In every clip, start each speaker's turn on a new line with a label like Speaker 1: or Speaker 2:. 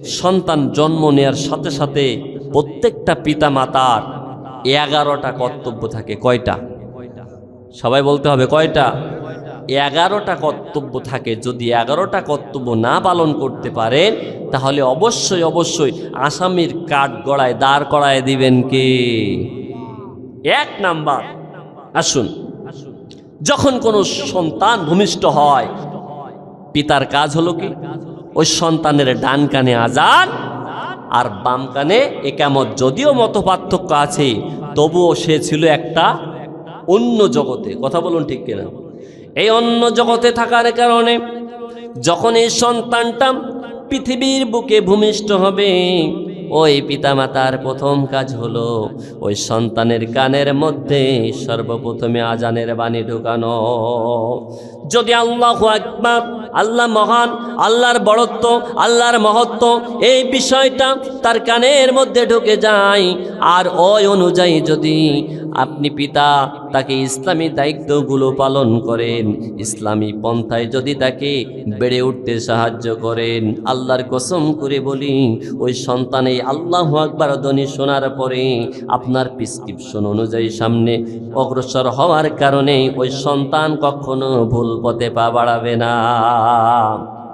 Speaker 1: সন্তান জন্ম নেয়ার সাথে সাথে প্রত্যেকটা পিতা মাতার এগারোটা কর্তব্য থাকে। কয়টা? সবাই বলতে হবে কয়টা? এগারোটা কর্তব্য থাকে। যদি এগারোটা কর্তব্য না পালন করতে পারেন তাহলে অবশ্যই অবশ্যই আসামির কাঠ গড়ায় দাঁড় করায় দিবেন কে? এক নাম্বার। আসুন। যখন কোনো সন্তান ভূমিষ্ঠ হয়, পিতার কাজ হলো কি? ওই সন্তানের ডান কানে আজান আর বাম কানে একামত যদিও মত পার্থক্য আছে, তবুও সে ছিল একটা অন্য জগতে। কথা বলুন ঠিক কিনা? এই অন্য জগতে থাকার কারণে যখন এই সন্তানটা পৃথিবীর বুকে ভূমিষ্ঠ হবে ওই পিতামাতার প্রথম কাজ হলো ওই সন্তানের কানের মধ্যে সর্বপ্রথমে আজানের বাণী ঢুকানো। যদি আল্লাহ আকবার, আল্লাহ মহান, আল্লাহর বড়ত্ব, আল্লাহর মহত্ব, এই বিষয়টা তার কানের মধ্যে ঢুকে যায়, আর ওই অনুযায়ী যদি আপনি পিতা, তাকে ইসলামী দায়িত্বগুলো পালন করেন। ইসলামী পন্থায় যদি তাকে বেড়ে উঠতে সাহায্য করেন, আল্লাহর কসম করে বলি, ওই সন্তানে আল্লাহ আকবার ধ্বনি শোনার পরে আপনার প্রিসক্রিপশন অনুযায়ী সামনে অগ্রসর হওয়ার কারণে ওই সন্তান কখনো ভুল পথে পা বাড়াবে না।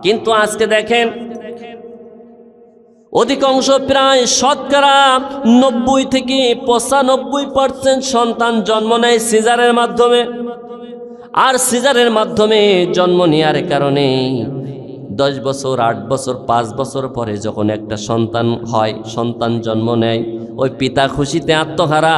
Speaker 1: কিন্তু আজকে দেখেন অধিকাংশ প্রায় শতকরা নব্বই থেকে পঁচানব্বই পার্সেন্ট সন্তান জন্ম নেয় সিজারের মাধ্যমে। আর সিজারের মাধ্যমে জন্ম নেওয়ার কারণে দশ বছর, আট বছর, পাঁচ বছর পরে যখন একটা সন্তান হয়, সন্তান জন্ম নেয় ওই পিতা খুশিতে আত্মহারা,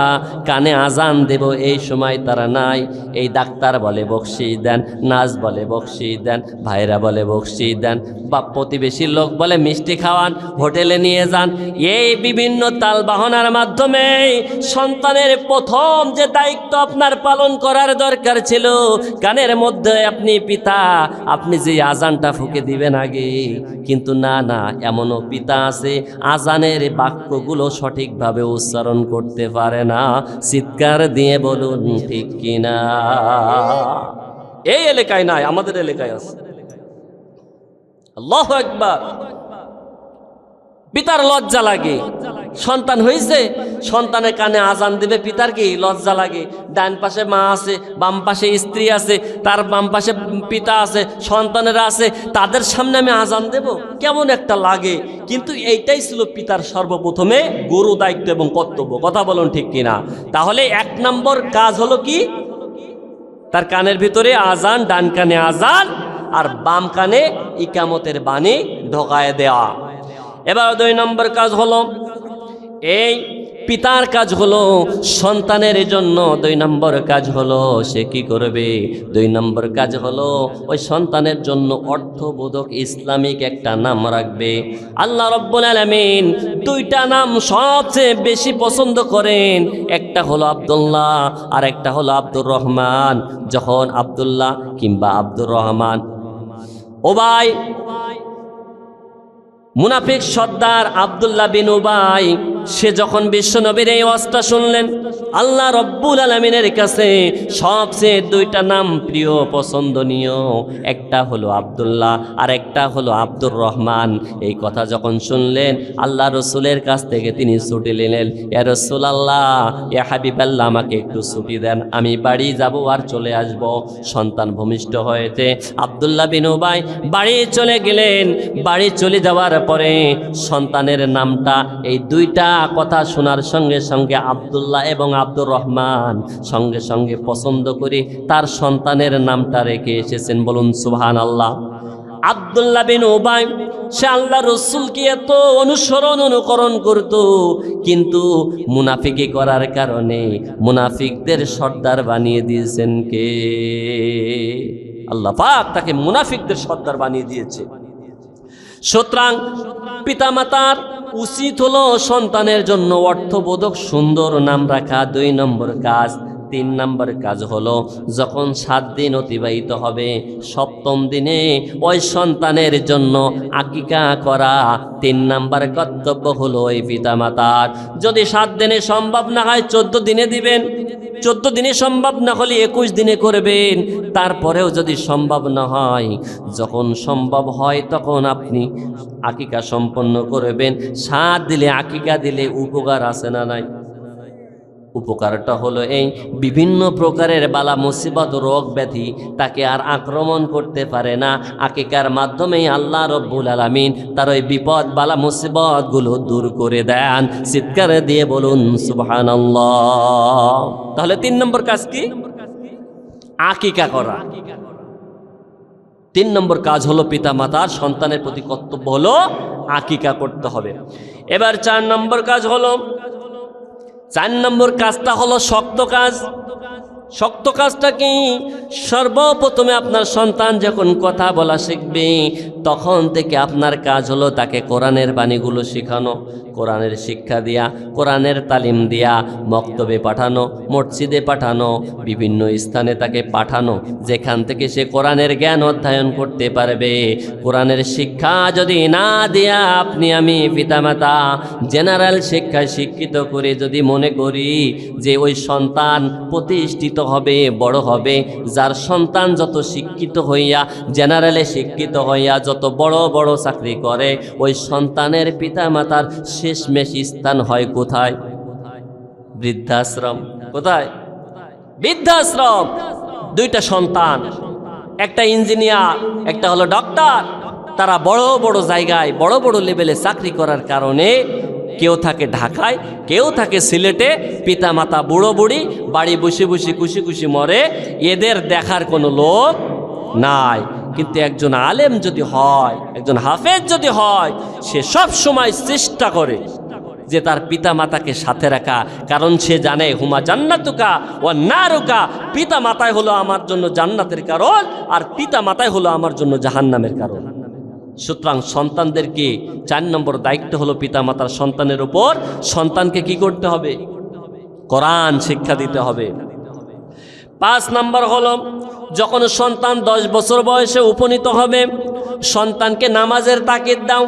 Speaker 1: কানে আজান দেব, এই সময় তারা নাই। এই ডাক্তার বলে বকশি দেন, নার্স বলে বকশি দেন, ভাইরা বলে বকশি দেন বা প্রতিবেশীর লোক বলে মিষ্টি খাওয়ান, হোটেলে নিয়ে যান। এই বিভিন্ন তাল বাহনার মাধ্যমে সন্তানের প্রথম যে দায়িত্ব আপনার পালন করার দরকার ছিল, কানের মধ্যে আপনি পিতা, আপনি যে আজানটা ফুকে দিবেন আগে, কিন্তু না না, এমনও পিতা আছে, আজানের বাক্যগুলো সঠিকভাবে উচ্চারণ করতে পারে না। চিৎকার দিয়ে বলুন, ঠিক কিনা? এই এলাকায় নাই, আমাদের এলাকায় আছে। আল্লাহ একবার পিতার লজ্জা লাগে। সন্তান হয়েছে সন্তানের কানে আজান দিবে, পিতার কি লজ্জা লাগে? ডান পাশে মা আছে, বাম পাশে স্ত্রী আছে, তার বাম পাশে পিতা আছে, সন্তানেরা আছে, তাদের সামনে আমি আজান দেব? কেমন একটা লাগে। কিন্তু এইটাই ছিল পিতার সর্বপ্রথমে গুরু দায়িত্ব এবং কর্তব্য। কথা বলুন ঠিক কিনা? তাহলে এক নম্বর কাজ হলো কি? তার কানের ভিতরে আজান, ডান কানে আজান, আর বাম কানে ইকামতের বাণী ঢোকায় দেওয়া। এবার দুই নম্বর কাজ হলো, এই পিতার কাজ হলো সন্তানের জন্য দুই নম্বর কাজ হলো সে কি করবে? দুই নম্বর কাজ হলো ওই সন্তানের জন্য অর্থবোধক ইসলামিক একটা নাম রাখবে। আল্লাহ রব্বুল আলমিন দুইটা নাম সবচেয়ে বেশি পছন্দ করেন। একটা হলো আবদুল্লাহ আর একটা হলো আব্দুর রহমান। যখন আবদুল্লাহ কিংবা আব্দুর রহমান, ও ভাই মুনাফিক সর্দার আবদুল্লাহ বিন উবাই সে যখন বিশ্বনবীর এই অস্ত্র শুনলেন, আল্লাহ রব্বুল আলমিনের কাছে সবচেয়ে দুইটা নাম প্রিয়, পছন্দনীয়। একটা হলো আবদুল্লাহ আর একটা হলো আব্দুর রহমান। এই কথা যখন শুনলেন, আল্লাহ রসুলের কাছ থেকে তিনি ছুটি নিলেন, এ রসুল আল্লাহ এ হাবিবাল্লাহ, আমাকে একটু ছুটি দেন, আমি বাড়ি যাব আর চলে আসব। সন্তান ভূমিষ্ঠ হয়েছে। আবদুল্লাহ বিন উবাই বাড়ি চলে গেলেন। বাড়ি চলে যাওয়ার পরে সন্তানের নামটা, এই দুইটা কথা শোনার সঙ্গে সঙ্গে আবদুল্লাহ এবং আব্দুর রহমান সঙ্গে সঙ্গে পছন্দ করে তার সন্তানের নামটা রেখে এসেছেন। বলুন সুহান আল্লাহ আবদুল্লাহ বিন ওবাই সে আল্লাহ রসুলকে এত অনুসরণ অনুকরণ করত, কিন্তু মুনাফিকি করার কারণে মুনাফিকদের সর্দার বানিয়ে দিয়েছেন কে? আল্লাহ পাক তাকে মুনাফিকদের সর্দার বানিয়ে দিয়েছে। সুতরাং পিতামাতার উচিত হলো সন্তানের জন্য অর্থবোধক সুন্দর নাম রাখা, দুই নম্বর কাজ। তিন নম্বর কাজ হলো যখন সাত দিন অতিবাহিত হবে, সপ্তম দিনে ওই সন্তানের জন্য আকিকা করা। তিন নম্বর কর্তব্য হলো ওই পিতামাতার। যদি সাত দিনে সম্ভব না হয়, চোদ্দ দিনে দিবেন। চোদ্দ দিনে সম্ভব না হলে একুশ দিনে করবেন। তারপরেও যদি সম্ভব না হয়, যখন সম্ভব হয় তখন আপনি আকিকা সম্পন্ন করবেন। সাত দিলে আকিকা দিলে উপকার আছে না নাই? উপকারটা হলো এই বিভিন্ন প্রকারের বালা মুসিবত, রোগ ব্যাধি তাকে আর আক্রমণ করতে পারে না। আকিকার মাধ্যমেই আল্লাহ রব্বুল আলমিন তার ওই বিপদ, বালা মুসিবতগুলো দূর করে দেন। চিৎকার দিয়ে বলুন সুবহান তাহলে তিন নম্বর কাজ কি? আকিকা করা। তিন নম্বর কাজ হলো পিতা মাতার সন্তানের প্রতি কর্তব্য হলো আকিকা করতে হবে। এবার চার নম্বর কাজ হলো চার নম্বর কাজটা হলো শক্ত কাজ। শক্ত কাজটা কি? সর্বপ্রথমে আপনার সন্তান যখন কথা বলা শিখবে, তখন থেকে আপনার কাজ হলো তাকে কোরআনের বাণীগুলো শেখানো। কোরআনের শিক্ষা দিয়া, কোরআনের তালিম দিয়া মক্তবে পাঠানো, মসজিদে পাঠানো, বিভিন্ন স্থানে তাকে পাঠানো, যেখান থেকে সে কোরআনের জ্ঞান অধ্যয়ন করতে পারবে। কোরআনের শিক্ষা যদি না দিয়া আপনি আমি পিতামাতা, জেনারেল শিক্ষায় শিক্ষিত করে যদি মনে করি যে ওই সন্তান প্রতিষ্ঠিত হবে, বড় হবে, যার সন্তান যত শিক্ষিত হইয়া, জেনারেলে শিক্ষিত হইয়া যত বড় বড় চাকরি করে, ওই সন্তানের পিতামাতার শেষমেশ স্থান হয় কোথায়? বৃদ্ধাশ্রম। কোথায়? বৃদ্ধাশ্রম। দুইটা সন্তান, একটা ইঞ্জিনিয়ার, একটা হলো ডক্টর। তারা বড় বড় জায়গায়, বড় বড় লেভেলে চাকরি করার কারণে কেউ থাকে ঢাকায়, কেউ থাকে সিলেটে পিতা মাতা বুড়ো বুড়ি, বাড়ি বসে বসে খুশি খুশি মরে, এদের দেখার কোনো লোক নাই। কিন্তু একজন আলেম যদি হয়, একজন হাফেজ যদি হয়, সে সব সময় চেষ্টা করে যে তার পিতা মাতাকে সাথে রাখা। কারণ সে জানে, হুমা জান্নাতুকা ও না রুকা পিতা মাতায় হলো আমার জন্য জান্নাতের কারণ আর পিতা মাতায় হলো আমার জন্য জাহান্নামের কারণ। সুতরাং সন্তানদেরকে চার নম্বর দায়িত্ব হলো পিতা মাতার সন্তানের উপর? সন্তানকে কি করতে হবে? কোরআন শিক্ষা দিতে হবে। পাঁচ নম্বর হলো যখন সন্তান দশ বছর বয়সে উপনীত হবে সন্তানকে নামাজের তাকিদ দাও।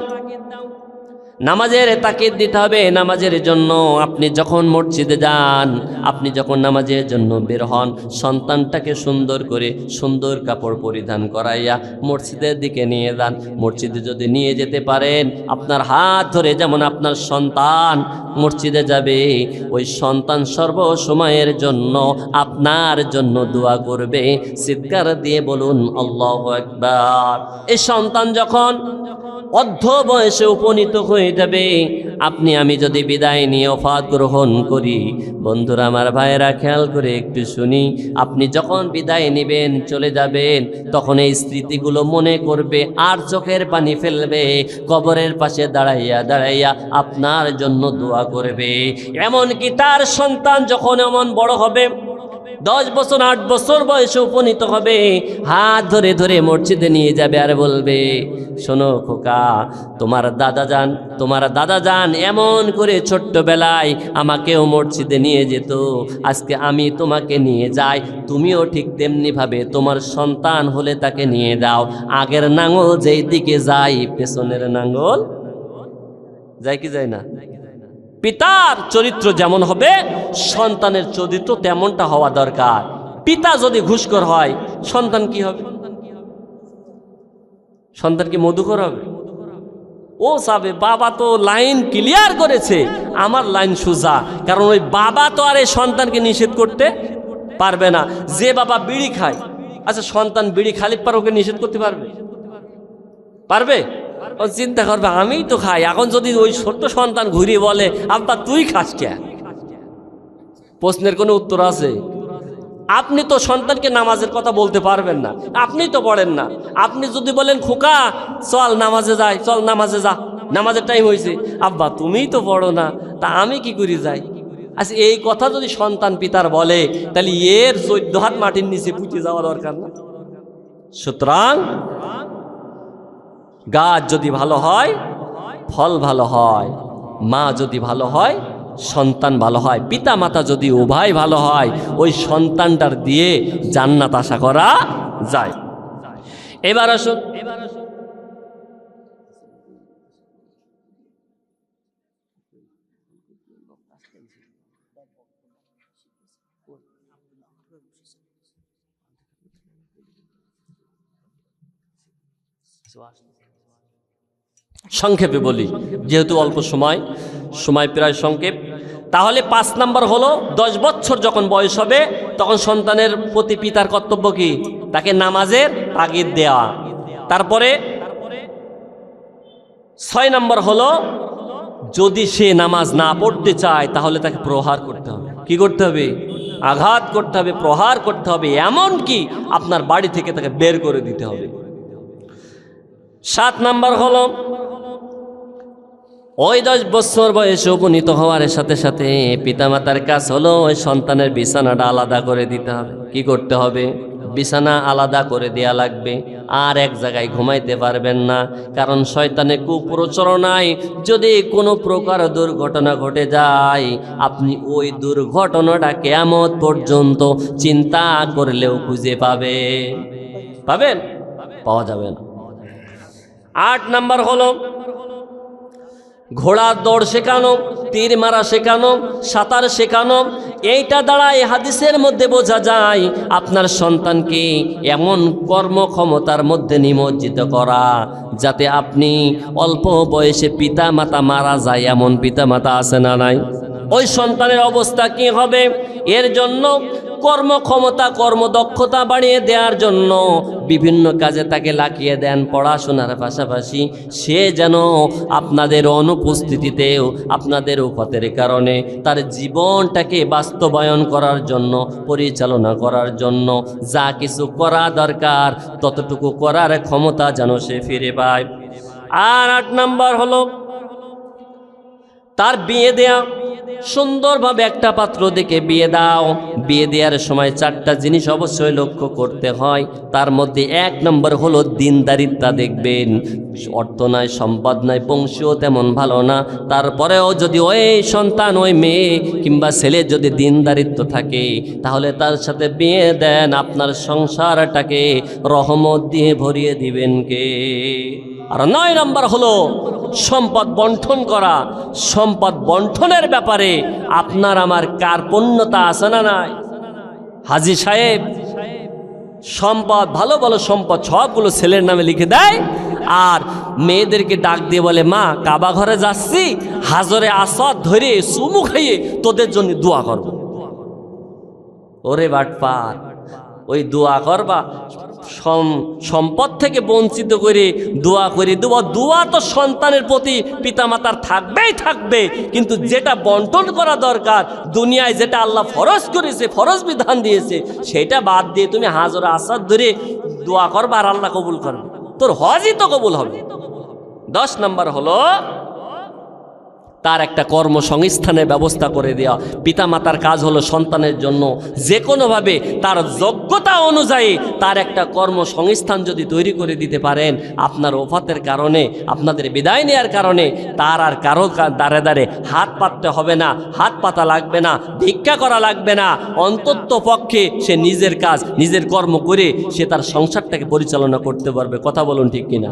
Speaker 1: নামাজের তাকিদ দিতে হবে নামাজের জন্য। আপনি যখন মসজিদে যান, আপনি যখন নামাজের জন্য বের হন, সন্তানটাকে সুন্দর করে সুন্দর কাপড় পরিধান করাইয়া মসজিদের দিকে নিয়ে যান। মসজিদে যদি নিয়ে যেতে পারেন, আপনার হাত ধরে যেমন আপনার সন্তান মসজিদে যাবে, ওই সন্তান সর্বসময়ের জন্য, আপনার জন্য দোয়া করবে। চিৎকার দিয়ে বলুন, আল্লাহ একবার এই সন্তান যখন অর্ধ বয়সে উপনীত হয়ে যাবে। আপনি, আমি যদি বিদায় নিয়ে অফাত গ্রহণ করি, বন্ধুরা, আমার ভাইয়েরা, খেয়াল করে একটু শুনি। আপনি যখন বিদায় নেবেন, চলে যাবেন, তখন এই স্মৃতিগুলো মনে করবে, আর চোখের পানি ফেলবে, কবরের পাশে দাঁড়াইয়া দাঁড়াইয়া আপনার জন্য দোয়া করবে। এমনকি তার সন্তান যখন এমন বড় হবে দশ বছর, আট বছর বয়সে উপনীত হবে, হাত ধরে ধরে মসজিদে নিয়ে যাবে আর বলবে, শোনো খোকা, তোমার দাদা যান, তোমার দাদা যান, এমন করে ছোট্টবেলায় আমাকেও মসজিদে নিয়ে যেত। আজকে আমি তোমাকে নিয়ে যাই, তুমিও ঠিক তেমনিভাবে তোমার সন্তান হলে তাকে নিয়ে যাও। আগের নাঙল যেই দিকে যাই পেছনের নাঙল যায় কি যায় না? পিতার চরিত্র যেমন হবে, সন্তানের চরিত্র তেমনটা হওয়া দরকার। পিতা যদি ঘুষখোর হয়, সন্তান কি হবে? সন্তান কি মধুকর হবে? ও সাবে, বাবা তো লাইন ক্লিয়ার করেছে, আমার লাইন সোজা। কারণ ওই বাবা তো আর এই সন্তানকে নিষেধ করতে পারবে না। যে বাবা বিড়ি খায় আচ্ছা সন্তান বিড়ি খালি পার ওকে নিষেধ করতে পারবে? পারবে? ও চিন্তা করবে আমিই তো খাই। এখন যদি ওই ছোট্ট সন্তান ঘুরিয়ে বলে, আব্বা, তুই খাস কে? প্রশ্নের কোনো উত্তর আছে? আপনি তো সন্তানকে নামাজের কথা বলতে পারবেন না। আপনি তো পড়েন না। আপনি যদি বলেন, খোকা, চল নামাজে যাই, চল নামাজে যা। নামাজের টাইম হয়েছে। আব্বা, তুমিই তো পড়ো না। তা আমি কি করি যাই? আচ্ছা এই কথা যদি সন্তান পিতার বলে, তাহলে এর চোদ্দ হাত মাটির নিচে পুঁতে যাওয়া দরকার না? সুতরাং গাছ যদি ভালো হয়, ফল ভালো হয়, মা যদি ভালো হয়, সন্তান ভালো হয় পিতা মাতা যদি উভয় ভালো হয়, ওই সন্তানটার দিয়ে জান্নাত আশা করা যায়। এবার আসুন। সংক্ষেপে বলি, যেহেতু অল্প সময় সময় প্রায় সংক্ষেপ, তাহলে পাঁচ নাম্বার হলো, দশ বছর যখন বয়স হবে, তখন সন্তানের প্রতি পিতার কর্তব্য কি? তাকে নামাজের তাগিদ দেওয়া। তারপরে, ছয় নম্বর হলো, যদি সে নামাজ না পড়তে চায়, তাহলে তাকে প্রহার করতে হবে। কি করতে হবে? আঘাত করতে হবে, প্রহার করতে হবে এমন কি আপনার বাড়ি থেকে তাকে বের করে দিতে হবে। সাত নাম্বার হলো ওই দশ বছর বয়সে উপনীত হওয়ার সাথে সাথে পিতামাতার কাজ হলো ওই সন্তানের বিছানাটা আলাদা করে দিতে হবে। কি করতে হবে? বিছানা আলাদা করে দেয়া লাগবে। আর এক জায়গায় ঘুমাইতে পারবেন না। কারণ শয়তানে কুপ্রচরণায় যদি কোনো প্রকার দুর্ঘটনা ঘটে যায়, আপনি ওই দুর্ঘটনাটা কেমত পর্যন্ত চিন্তা করলেও খুঁজে পাবে। পাবেন? পাওয়া যাবে না। আট নাম্বার হলো ঘোড়ার দৌড় শেখানো, তীর মারা শেখানো, সাঁতার শেখানো, এইটা দ্বারা এই হাদিসের মধ্যে বোঝা যায় আপনার সন্তানকে এমন কর্মক্ষমতার মধ্যে নিমজ্জিত করা যাতে আপনি অল্প বয়সে পিতা মাতা মারা যায়, এমন পিতা মাতা আছে না নাই? ওই সন্তানের অবস্থা কি হবে? এর জন্য কর্মক্ষমতা, কর্মদক্ষতা বাড়িয়ে দেওয়ার জন্য বিভিন্ন কাজে তাকে লাগিয়ে দেন পড়াশোনার পাশাপাশি। সে যেন আপনাদের অনুপস্থিতিতেও, আপনাদের উপতের কারণে তার জীবনটাকে বাস্তবায়ন করার জন্য, পরিচালনা করার জন্য যা কিছু করা দরকার, ততটুকু করার ক্ষমতা যেন সে ফিরে পায়। আর আট নাম্বার হলো, তার বিয়ে দেয়া। সুন্দরভাবে একটা পাত্র দেখে বিয়ে দাও। বিয়ে দেওয়ার সময় চারটা জিনিস অবশ্যই লক্ষ্য করতে হয়। তার মধ্যে এক নম্বর হলো দিনদারিতা দেখবেন। অর্থ নাই, সম্পদ নাই, বংশীয় তেমন ভালো না। তারপরেও যদি ওই সন্তান, ওই মেয়ে কিংবা ছেলে যদি দিনদারিত্ব থাকে, তাহলে তার সাথে বিয়ে দেন। আপনার সংসারটাকে রহমত দিয়ে ভরিয়ে দিবেন কে? আর নয় নম্বর হলো সম্পদ বন্টন করা। সম্পদ বন্টনের ব্যাপারে আপনার আমার কার্পণ্যতা আছে না নাই? হাজি সাহেব, সম্পদ, ভালো ভালো সম্পদ সবগুলো ছেলের নামে লিখে দেয় আর মেয়েদেরকে ডাক দিয়ে বলে, মা, কাবা ঘরে যাচ্ছি, হাজরে আসাদ ধরে চুমু খাইয়ে তোদের জন্য দোয়া করব। ওরে বাটপার ওই দোয়া করবা সম- সম্পদ থেকে বঞ্চিত করে দোয়া করে দেবো। দোয়া তো সন্তানের প্রতি পিতামাতার থাকবেই থাকবে, কিন্তু যেটা বন্টন করা দরকার, দুনিয়ায় যেটা আল্লাহ ফরজ করেছে, ফরজ বিধান দিয়েছে, সেটা বাদ দিয়ে তুমি হাজর আসাদ ধরে দোয়া করবা আর আল্লাহ কবুল করবে। তোর হজই তো কবুল হবে। দশ নম্বর হলো তার একটা কর্মসংস্থানের ব্যবস্থা করে দেওয়া পিতামাতার কাজ হলো সন্তানের জন্য যে কোনোভাবে তার যোগ্যতা অনুযায়ী তার একটা কর্মসংস্থান যদি তৈরি করে দিতে পারেন, আপনার ওফাতের কারণে, আপনাদের বিদায় নেওয়ার কারণে তার আর কারও দ্বারে দ্বারে হাত পাততে হবে না, হাত পাতা লাগবে না, ভিক্ষা করা লাগবে না। অন্তত পক্ষে সে নিজের কাজ, নিজের কর্ম করে সে তার সংসারটাকে পরিচালনা করতে পারবে। কথা বলুন ঠিক কিনা?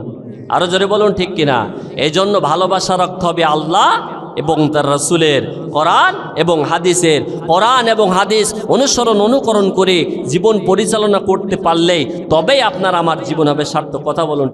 Speaker 1: আরও জোরে বলুন ঠিক কিনা? এই জন্য ভালোবাসা রাখতে হবে আল্লাহ এবং তার রসুলের কোরআন এবং হাদিসের কোরআন এবং হাদিস অনুসরণ, অনুকরণ করে জীবন পরিচালনা করতে পারলেই তবেই আপনার আমার জীবন হবে সার্থক। কথা বলুন